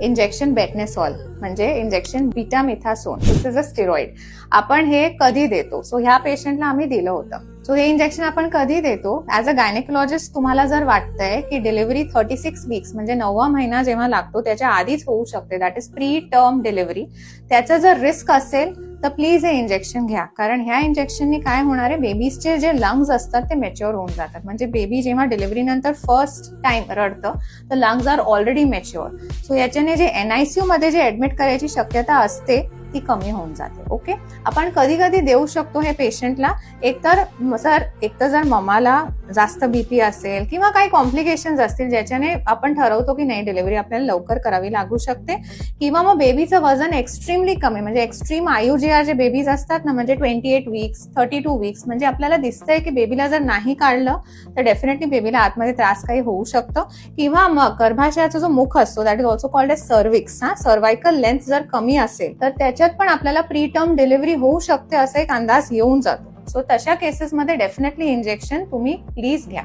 Injection Betnesol म्हणजे injection betamethasone this is a steroid आपण हे कधी देतो? सो ह्या पेशंटला आम्ही दिलं होतं. सो हे इंजेक्शन आपण कधी देतो? ऍज अ गायनेकोलॉजिस्ट तुम्हाला जर वाटतंय की डिलिव्हरी थर्टी सिक्स वीक्स म्हणजे नववा महिना जेव्हा लागतो त्याच्या आधीच होऊ शकते. That is pre term delivery त्याचं जर रिस्क असेल तर प्लीज हे इंजेक्शन घ्या. कारण ह्या इंजेक्शनने काय होणार आहे बेबीजचे जे लंग्स असतात ते मॅच्युअर होऊन जातात. म्हणजे बेबी जेव्हा डिलिव्हरी नंतर फर्स्ट टाइम रडतं तर lungs are already mature so याच्याने जे एनआयसीयू मध्ये जे ऍडमिट करायची शक्यता असते ती कमी होऊन जाते ओके आपण कधी कधी देऊ शकतो हे पेशंटला एकतर सर एकतर जर ममाला जास्त बीपी असेल किंवा काही कॉम्प्लिकेशन्स असतील ज्याच्याने आपण ठरवतो की नाही डिलिव्हरी आपल्याला लवकर करावी लागू शकते. किंवा मग बेबीचं वजन एक्स्ट्रीमली कमी म्हणजे एक्स्ट्रीम आयु जे जे बेबीज असतात ना म्हणजे twenty eight weeks thirty two weeks म्हणजे आपल्याला दिसतंय की बेबीला जर नाही काढलं तर डेफिनेटली बेबीला आतमध्ये त्रास काही होऊ शकतो. किंवा मग गर्भाशयाचा जो मुख असतो that is also called as cervix हा? सर्वायकल लेंथ जर कमी असेल तर त्याच्यात पण आपल्याला प्री टर्म डिलिव्हरी होऊ शकते असा एक अंदाज येऊन जातो. सो तशा केसेसमध्ये डेफिनेटली इंजेक्शन तुम्ही प्लीज घ्या.